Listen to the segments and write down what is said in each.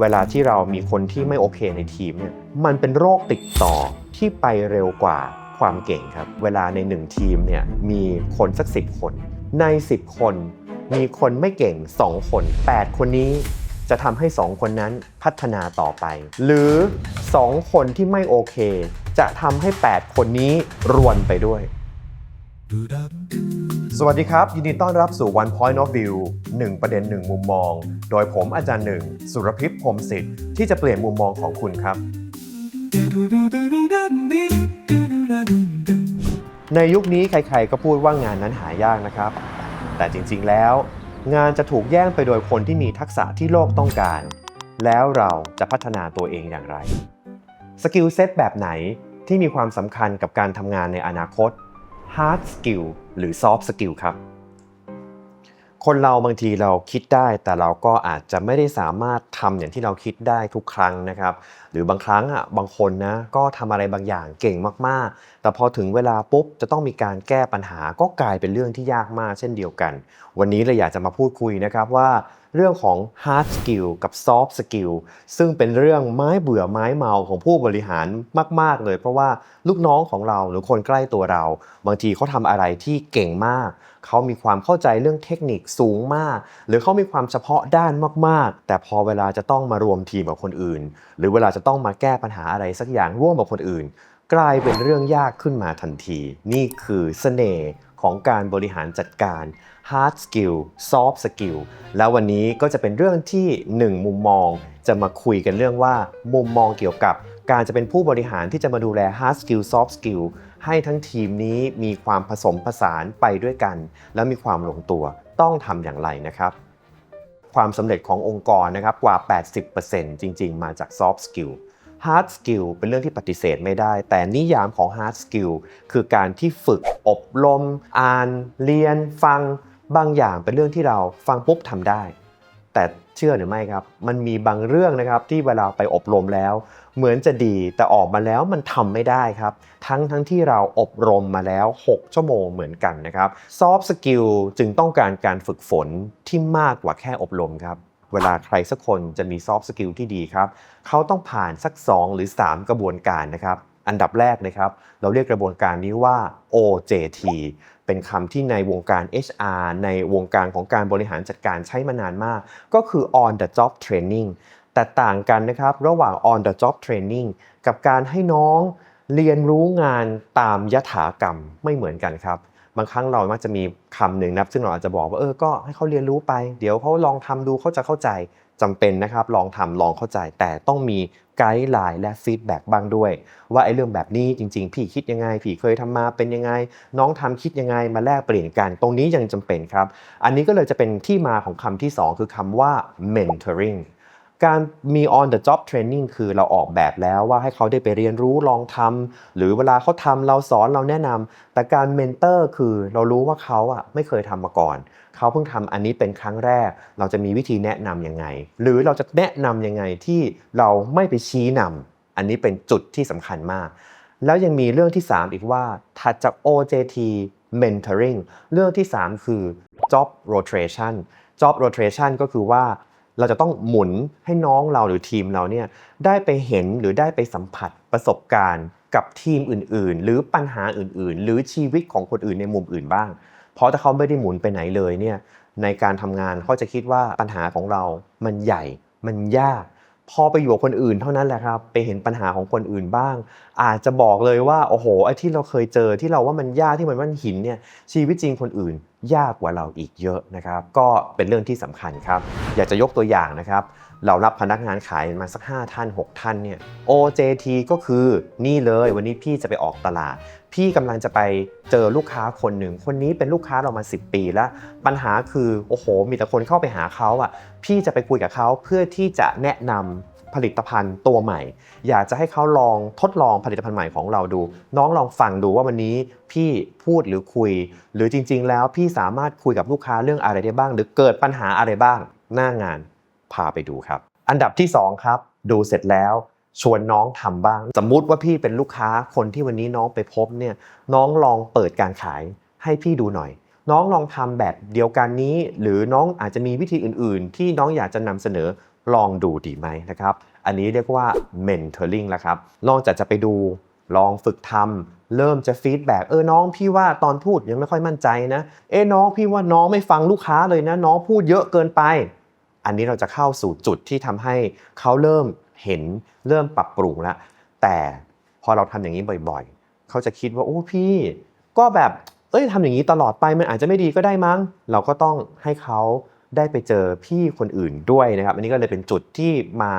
เวลาที่เรามีคนที่ไม่โอเคในทีมเนี่ยมันเป็นโรคติดต่อที่ไปเร็วกว่าความเก่งครับ เวลาในหนึ่งทีมเนี่ยมีคนสักสิบคน ใน 10 คนมีคนไม่เก่ง 2 คน 8 คนนี้จะทำให้ 2 คนนั้นพัฒนาต่อไป หรือ 2 คนที่ไม่โอเค จะทำให้ 8 คนนี้รวนไปด้วย สวัสดีครับ ยินดีต้อนรับสู่ One Point of View 1 ประเด็น 1 มุมมอง โดยผมอาจารย์หนึ่ง สุรพิษพรหมสิทธิ์ที่จะเปลี่ยนมุมมองของคุณครับ ในยุคนี้ใครๆก็พูดว่างานนั้นหายากนะครับ แต่จริงๆแล้ว งานจะถูกแย่งไปโดยคนที่มีทักษะที่โลกต้องการ แล้วเราจะพัฒนาตัวเองอย่างไรสกิลเซ็ตแบบไหนที่มีความสำคัญกับการทำงานในอนาคต hard skill หรือ soft skill ครับ คนเราบางทีเราคิดได้แต่เราก็อาจจะไม่ได้สามารถทำอย่างที่เราคิดได้ทุกครั้งนะครับ หรือบางครั้งอะบางคนนะก็ทำอะไรบางอย่างเก่งมากๆ แต่พอถึงเวลาปุ๊บจะต้องมีการแก้ปัญหาก็กลายเป็นเรื่องที่ยากมากเช่นเดียวกัน วันนี้เราอยากจะมาพูดคุยนะครับว่า เรื่องของ hard skill กับ soft skill ซึ่งเป็นเรื่องไม้เบื่อไม้เมาของผู้บริหารมาก ๆ เลย เพราะว่าลูกน้องของเราหรือคนใกล้ตัวเรา บางทีเขาทำอะไรที่เก่งมาก เขามีความเข้าใจเรื่องเทคนิคสูงมาก หรือเขามีความเฉพาะด้านมาก ๆ แต่พอเวลาจะต้องมารวมทีมกับคนอื่น หรือเวลาจะต้องมาแก้ปัญหาอะไรสักอย่างร่วมกับคนอื่น กลายเป็นเรื่องยากขึ้นมาทันที นี่คือเสน่ห์ ของการบริหารจัดการ hard skill soft skill แล้ววันนี้ก็จะเป็นเรื่องที่ 1 มุมมองจะมาคุยกันเรื่องว่า มุมมองเกี่ยวกับการจะเป็นผู้บริหารที่จะมาดูแล hard skill soft skill ให้ทั้งทีมนี้มีความผสมผสานไปด้วยกัน และมีความลงตัวต้องทำอย่างไรนะครับ ความสำเร็จขององค์กรนะครับกว่า 80%จริง ๆ มาจาก soft skill hard skill เป็นเรื่องที่ปฏิเสธไม่ได้ แต่นิยามของ hard skill คือการที่ฝึกอบรม อ่าน เรียน ฟัง บางอย่างเป็นเรื่องที่เราฟังปุ๊บทำได้ แต่เชื่อหรือไม่ครับ มันมีบางเรื่องนะครับที่เวลาไปอบรมแล้ว เหมือนจะดีแต่ออกมาแล้วมันทำไม่ได้ครับ ทั้งทั้งที่เราอบรมมาแล้ว 6 ชั่วโมงเหมือนกันนะครับ soft skill จึงต้องการการฝึกฝนที่มากกว่าแค่อบรมครับ เวลาใครสักคนจะมี soft skill ที่ดีครับ เขาต้องผ่านสัก 2 หรือ 3 กระบวนการนะครับ อันดับแรกนะครับ เราเรียกกระบวนการนี้ว่า OJT เป็นคำที่ในวงการ HR ในวงการของการบริหารจัดการใช้มานานมาก ก็คือ on the job training แต่ต่างกันนะครับ ระหว่าง on the job training กับการให้น้อง เรียนรู้งานตามยถากรรมไม่เหมือนกันครับ บางครั้งเรามักจะมีคำหนึ่งนะครับซึ่งเราอาจจะบอกว่าเออก็ให้เขาเรียนรู้ไป เดี๋ยวเขาลองทำดูเขาจะเข้าใจจำเป็นนะครับ ลองทำลองเข้าใจ แต่ต้องมีไกด์ไลน์และฟีดแบ็กบ้างด้วย ว่าไอ้เรื่องแบบนี้จริง ๆ พี่คิดยังไง พี่เคยทำมาเป็นยังไง น้องทำคิดยังไงมาแลกเปลี่ยนกันตรงนี้ยังจำเป็นครับ อันนี้ก็เลยจะเป็นที่มาของคำที่ 2 คือคำว่า mentoring การมี on the job training คือเราออกแบบแล้วว่าให้เขาได้ไปเรียนรู้ลองทำหรือเวลาเขาทำเราสอนเราแนะนำแต่การ mentor คือเรารู้ว่าเขาอะไม่เคยทำมาก่อน เขาเพิ่งทำอันนี้เป็นครั้งแรก เราจะมีวิธีแนะนำยังไง หรือเราจะแนะนำยังไงที่เราไม่ไปชี้นำอันนี้เป็นจุดที่สำคัญมาก แล้วยังมีเรื่องที่ 3 อีกว่าถัดจาก OJT mentoring เรื่องที่ 3 คือ job rotation job rotation ก็คือว่า เราจะต้องหมุนให้น้องเราหรือทีมเราเนี่ยได้ไปเห็นหรือได้ไปสัมผัสประสบการณ์ กับทีมอื่นๆ หรือปัญหาอื่นๆ หรือชีวิตของคนอื่นในมุมอื่นบ้าง เพราะถ้าเขาไม่ได้หมุนไปไหนเลยเนี่ยในการทำงานเขาจะคิดว่าปัญหาของเรามันใหญ่ มันยาก พอไปอยู่กับคนอื่นเท่านั้นแหละครับไปเห็นปัญหาของคนอื่นบ้าง อาจจะบอกเลยว่าโอ้โหไอ้ที่เราเคยเจอที่เราว่ามันยากที่มันว่าหินเนี่ยชีวิตจริงคนอื่น ยากกว่าเราอีกเยอะนะครับ ก็เป็นเรื่องที่สำคัญครับ อยากจะยกตัวอย่างนะครับ เรารับพนักงานขายมาสัก 5 ท่าน 6 ท่านเนี่ย OJT ก็คือนี่เลยวันนี้พี่จะไปออกตลาด พี่กำลังจะไปเจอลูกค้าคนหนึ่ง คนนี้เป็นลูกค้าเรามา 10 ปีแล้ว ปัญหาคือโอ้โห มีแต่คนเข้าไปหาเขาอะ พี่จะไปคุยกับเขาเพื่อที่จะแนะนำผลิตภัณฑ์ตัวใหม่ อยากจะให้เขาลองทดลองผลิตภัณฑ์ใหม่ของเราดู น้องลองฟังดูว่าวันนี้พี่พูดหรือคุย หรือจริง ๆ แล้วพี่สามารถคุยกับลูกค้าเรื่องอะไรได้บ้าง หรือเกิดปัญหาอะไรบ้าง หน้างานพาไปดูครับ อันดับที่ 2 ครับ ดูเสร็จแล้ว ชวนน้องทำบ้าง สมมุติว่าพี่เป็นลูกค้าคนที่วันนี้น้องไปพบเนี่ยน้องลองเปิดการขายให้พี่ดูหน่อย น้องลองทำแบบเดียวกันนี้ หรือน้องอาจจะมีวิธีอื่น ๆ ที่น้องอยากจะนำเสนอลองดูดีไหมนะครับ อันนี้เรียกว่า mentoring แล้วครับ นอกจากจะไปดูลองฝึกทำเริ่มจะฟีดแบ็กเออน้องพี่ว่าตอนพูดยังไม่ค่อยมั่นใจนะเอ้น้องพี่ว่าน้องไม่ฟังลูกค้าเลยนะ น้องพูดเยอะเกินไป อันนี้เราจะเข้าสู่จุดที่ทำให้เขาเริ่ม เห็นเริ่มปรับปรุงแล้วแต่พอเราทำอย่างนี้บ่อยๆ เขาจะคิดว่าโอ้พี่ ก็แบบเอ้ยทำอย่างนี้ตลอดไปมันอาจจะไม่ดีก็ได้มั้ง เราก็ต้องให้เขาได้ไปเจอพี่คนอื่นด้วยนะครับ อันนี้ก็เลยเป็นจุดที่มา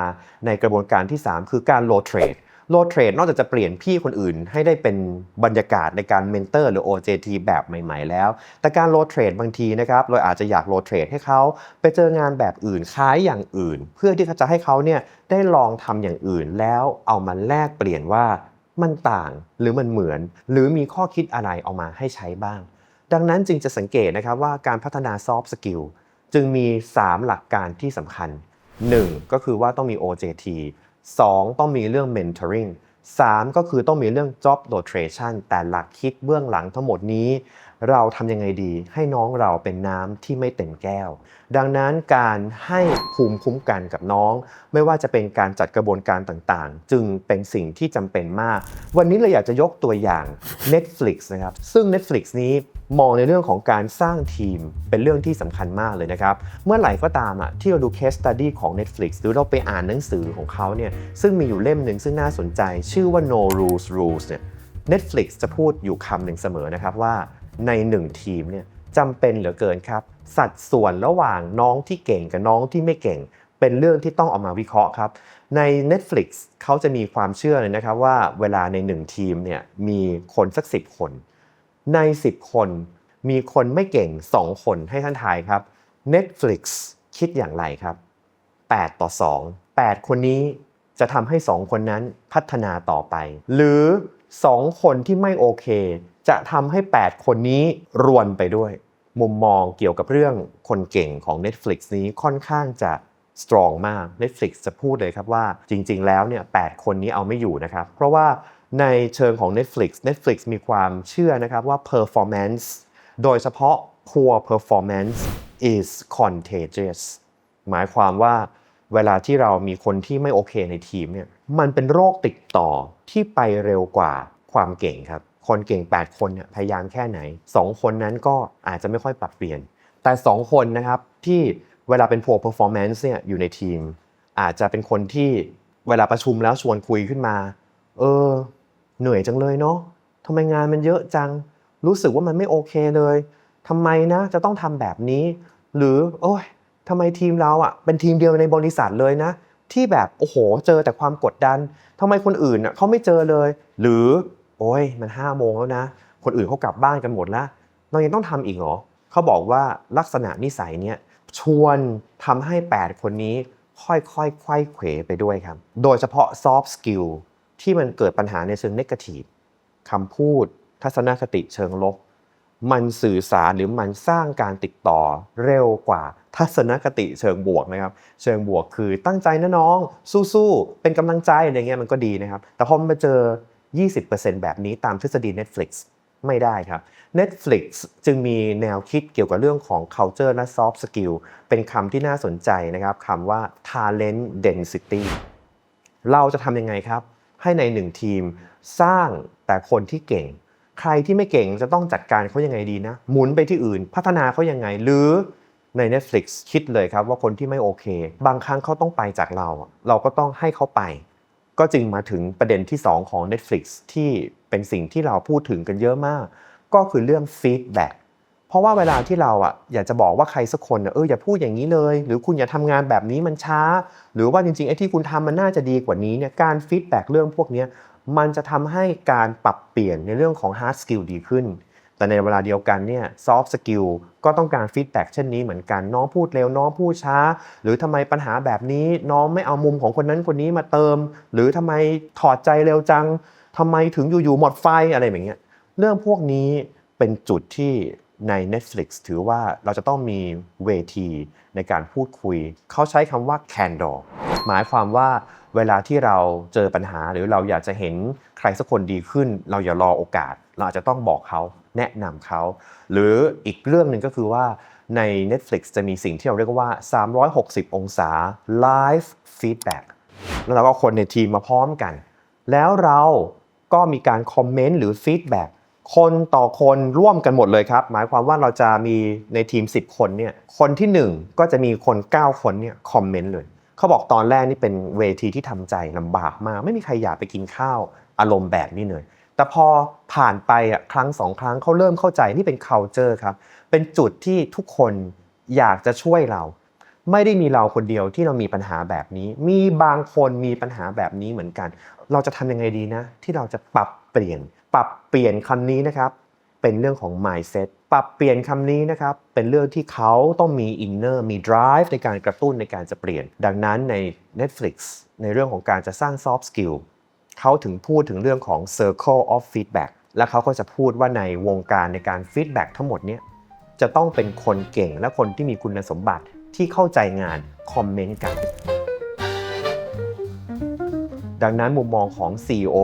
ในกระบวนการที่ 3 คือการโลเทรด โลเทรดนอกจากจะเปลี่ยนพี่คนอื่น ให้ได้เป็นบรรยากาศในการเมนเตอร์หรือ OJT แบบใหม่ ๆ แล้ว แต่การโลเทรดบางทีนะครับเราอาจจะอยากโลเทรดให้เขาไปเจองานแบบอื่นคล้ายอย่างอื่น เพื่อที่จะให้เขาเนี่ยได้ลองทำอย่างอื่น แล้วเอามาแลกเปลี่ยนว่ามันต่างหรือมันเหมือน หรือมีข้อคิดอะไรเอามาให้ใช้บ้าง ดังนั้นจึงจะสังเกตนะครับว่าการพัฒนา soft skill จึงมี 3 หลักการที่สำคัญ 1. ก็คือว่าต้องมี OJT 2. ต้องมีเรื่อง mentoring 3. ก็คือต้องมีเรื่อง job rotation แต่หลักคิดเบื้องหลังทั้งหมดนี้ เราทำยังไงดีให้น้องเราเป็นน้ำที่ไม่เต็มแก้ว ดังนั้นการให้ภูมิคุ้มกันกับน้อง ไม่ว่าจะเป็นการจัดกระบวนการต่างๆ จึงเป็นสิ่งที่จำเป็นมาก วันนี้เราอยากจะยกตัวอย่าง Netflix นะครับ ซึ่ง Netflix นี้มองในเรื่องของการสร้างทีมเป็นเรื่องที่สำคัญมากเลยนะครับ เมื่อไหร่ก็ตามอะที่เราดู case study ของ Netflix หรือเราไปอ่านหนังสือของเขาเนี่ยซึ่งมีอยู่เล่มหนึ่งซึ่งน่าสนใจ ชื่อว่า No Rules Rules เนี่ย Netflix จะพูดอยู่คำหนึ่งเสมอนะครับว่า ในหนึ่งทีมเนี่ยจำเป็นเหลือเกินครับ สัดส่วนระหว่างน้องที่เก่งกับน้องที่ไม่เก่ง เป็นเรื่องที่ต้องออกมาวิเคราะห์ครับ ใน Netflix เขาจะมีความเชื่อเลยนะครับว่าเวลาในหนึ่งทีมเนี่ยมีคนสัก 10 คน ใน 10 คนมีคนไม่เก่ง 2 คนให้ท่านทายครับ Netflix คิดอย่างไรครับ 8 ต่อ 2 8 คนนี้จะทำให้ 2 คนนั้นพัฒนาต่อไป หรือ 2 คนที่ไม่โอเค จะทำให้ 8 คนนี้รวนไปด้วย มุมมองเกี่ยวกับเรื่องคนเก่งของ Netflix นี้ค่อนข้างจะ strong มาก Netflix จะพูดเลยครับว่าจริง ๆ แล้วเนี่ย8คนนี้เอาไม่อยู่นะครับ เพราะว่าในเชิงของ Netflix Netflix มีความเชื่อนะครับว่า performance โดยเฉพาะ poor performance is contagious หมายความว่าเวลาที่เรามีคนที่ไม่โอเคในทีมเนี่ยมันเป็นโรคติดต่อที่ไปเร็วกว่าความเก่งครับ คนเก่ง 8 คนเนี่ยพยายามแค่ไหน 2 คนนั้นก็อาจจะไม่ค่อยปรับเปลี่ยน แต่ 2 คนนะครับที่เวลาเป็น poor performance เนี่ยอยู่ในทีม อาจจะเป็นคนที่เวลาประชุมแล้วชวนคุยขึ้นมา เออ เหนื่อยจังเลยเนาะทำไมงานมันเยอะจัง รู้สึกว่ามันไม่โอเคเลยทำไมนะจะต้องทำแบบนี้ หรือโอ้ยทำไมทีมเราอะเป็นทีมเดียวในบริษัทเลยนะ ที่แบบโอ้โห เจอแต่ความกดดันทำไมคนอื่นอะเขาไม่เจอเลย หรือ โอ้ยมันห้าโมงแล้วนะ คนอื่นเขากลับบ้านกันหมดแล้วเรายังต้องทำอีกเหรอเขาบอกว่าลักษณะนิสัยเนี้ยชวนทำให้ 8 คนนี้ค่อยๆคไขว้เขวไปด้วยครับ โดยเฉพาะ soft skill ที่มันเกิดปัญหาในเชิง negative คำพูด ทัศนคติเชิงลบ มันสื่อสารหรือมันสร้างการติดต่อเร็วกว่าทัศนคติเชิงบวกนะครับ เชิงบวกคือตั้งใจนะน้อง สู้ๆ เป็นกำลังใจอะไรเงี้ยมันก็ดีนะครับ แต่พอมันมาเจอ 20%แบบนี้ตามทฤษฎี Netflix ไม่ได้ครับ Netflix จึงมีแนวคิดเกี่ยวกับเรื่องของ culture และ soft skill เป็นคำที่น่าสนใจนะครับคำว่า talent density เราจะทำยังไงครับ ให้ในหนึ่งทีมสร้างแต่คนที่เก่ง ใครที่ไม่เก่งจะต้องจัดการเขายังไงดีนะ หมุนไปที่อื่น พัฒนาเขายังไง หรือใน Netflix คิดเลยครับว่าคนที่ไม่โอเค บางครั้งเขาต้องไปจากเรา เราก็ต้องให้เขาไป ก็จึงมาถึงประเด็นที่ 2 ของ Netflix ที่เป็นสิ่งที่เราพูดถึงกันเยอะมาก ก็คือเรื่อง feedback เพราะว่าเวลาที่เราอะอยากจะบอกว่าใครสักคนน่ะเอออย่าพูดอย่างนี้เลย หรือคุณอย่าทำงานแบบนี้มันช้า หรือว่าจริงๆไอ้ที่คุณทำมันน่าจะดีกว่านี้เนี่ยการ feedback เรื่องพวกนี้มันจะทำให้การปรับเปลี่ยนในเรื่องของ hard skill ดีขึ้น แต่ในเวลาเดียวกันเนี่ยซอฟต์สกิลก็ต้องการฟีดแบ็กเช่นนี้เหมือนกันน้องพูดเร็วน้องพูดช้า หรือทำไมปัญหาแบบนี้น้องไม่เอามุมของคนนั้นคนนี้มาเติม หรือทำไมถอดใจเร็วจังทำไมถึงอยู่ๆหมดไฟอะไรแบบเนี้ยเรื่องพวกนี้เป็นจุดที่ ใน Netflix ถือว่าเราจะต้องมีเวทีในการพูดคุย เขาใช้คำว่า candor หมายความว่าเวลาที่เราเจอปัญหาหรือเราอยากจะเห็นใครสักคนดีขึ้น เราอย่ารอโอกาส เราอาจจะต้องบอกเขาแนะนำเขา หรืออีกเรื่องหนึ่งก็คือว่าใน Netflix จะมีสิ่งที่เราเรียกว่า 360 องศา Live Feedback แล้วเราก็คนในทีมมาพร้อมกัน แล้วเราก็มีการคอมเมนต์หรือฟีดแบ็ก คนต่อคนร่วมกันหมดเลยครับ หมายความว่าเราจะมีในทีม 10 คนเนี่ยคนที่ 1 ก็จะมีคน 9 คนเนี่ยคอมเมนต์เลย เขาบอกตอนแรกนี่เป็นเวทีที่ทำใจลำบากมาก ไม่มีใครอยากไปกินข้าวอารมณ์แบบนี้เลย แต่พอผ่านไปอะครั้งสองครั้งเขาเริ่มเข้าใจนี่เป็น culture ครับ เป็นจุดที่ทุกคนอยากจะช่วยเรา ไม่ได้มีเราคนเดียวที่เรามีปัญหาแบบนี้ มีบางคนมีปัญหาแบบนี้เหมือนกัน เราจะทำยังไงดีนะ ที่เราจะปรับเปลี่ยน ปรับเปลี่ยนคำนี้นะครับ เป็นเรื่องของ mindset ปรับเปลี่ยนคำนี้นะครับ เป็นเรื่องที่เขาต้องมี inner มี drive ในการกระตุ้นในการจะเปลี่ยน ดังนั้นใน Netflix ในเรื่องของการจะสร้าง soft skill เขาถึงพูดถึงเรื่องของ circle of feedback และเขาก็จะพูดว่าในวงการในการ feedback ทั้งหมดเนี้ยจะต้องเป็นคนเก่งและคนที่มีคุณสมบัติที่เข้าใจงานคอมเมนต์กัน ดังนั้นมุมมองของ CEO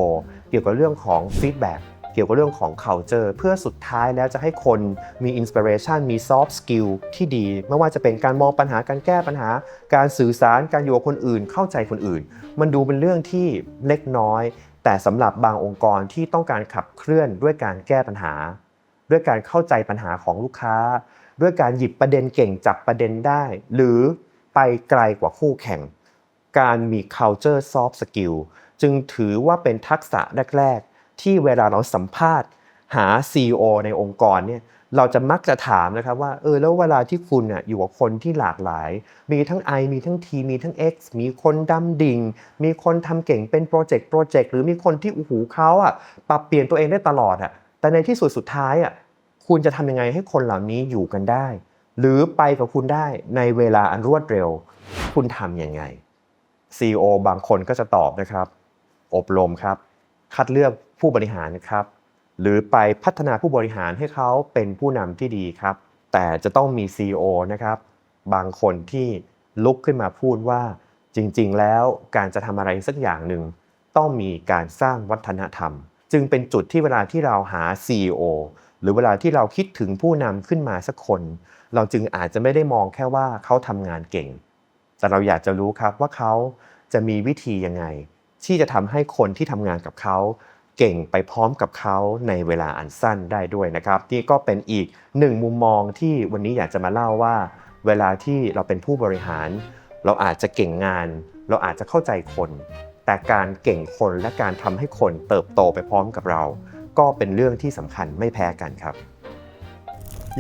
เกี่ยวกับเรื่องของ feedback เกี่ยวกับเรื่องของ culture เพื่อสุดท้ายแล้วจะให้คนมี inspiration มี soft skill ที่ดี ไม่ว่าจะเป็นการมองปัญหาการแก้ปัญหา การสื่อสารการอยู่กับคนอื่น เข้าใจคนอื่น มันดูเป็นเรื่องที่เล็กน้อย แต่สำหรับบางองค์กรที่ต้องการขับเคลื่อนด้วยการแก้ปัญหา ด้วยการเข้าใจปัญหาของลูกค้า ด้วยการหยิบประเด็นเก่งจับประเด็นได้ หรือไปไกลกว่าคู่แข่ง การมี culture soft skill จึงถือว่าเป็นทักษะแรก ๆ ที่เวลาเราสัมภาษณ์ หา CEO ในองค์กรเนี่ยเราจะมักจะถามนะครับว่าเออแล้วเวลาที่คุณน่ะอยู่กับคนที่หลากหลาย มีทั้ง I มีทั้ง T มีทั้ง X มีคนดำดิ่ง มีคนทำเก่งเป็นโปรเจกต์โปรเจกต์หรือมีคนที่โอ้โหเขาอะปรับเปลี่ยนตัวเองได้ตลอดอะแต่ในที่สุดสุดท้ายอะคุณจะทำยังไงให้คนเหล่านี้อยู่กันได้ หรือไปกับคุณได้ในเวลาอันรวดเร็ว คุณทำยังไง CEO บางคนก็จะตอบนะครับ อบรมครับ คัดเลือกผู้บริหารนะครับ หรือไปพัฒนาผู้บริหารให้เขาเป็นผู้นำที่ดีครับ แต่จะต้องมี CEO นะครับ บางคนที่ลุกขึ้นมาพูดว่า จริง ๆ แล้วการจะทำอะไรสักอย่างหนึ่งต้องมีการสร้างวัฒนธรรม จึงเป็นจุดที่เวลาที่เราหา CEO หรือเวลาที่เราคิดถึงผู้นำขึ้นมาสักคน เราจึงอาจจะไม่ได้มองแค่ว่าเขาทำงานเก่ง แต่เราอยากจะรู้ครับว่าเขาจะมีวิธียังไง ที่จะทำให้คนที่ทำงานกับเขาเก่งไปพร้อมกับเขาในเวลาอันสั้นได้ด้วยนะครับ นี่ก็เป็นอีกหนึ่งมุมมองที่วันนี้อยากจะมาเล่าว่า เวลาที่เราเป็นผู้บริหาร เราอาจจะเก่งงาน เราอาจจะเข้าใจคน แต่การเก่งคนและการทำให้คนเติบโตไปพร้อมกับเรา ก็เป็นเรื่องที่สำคัญไม่แพ้กันครับ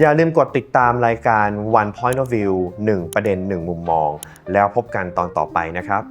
อย่าลืมกดติดตามรายการ One Point of View 1 ประเด็น 1 มุมมอง แล้วพบกันตอนต่อไปนะครับ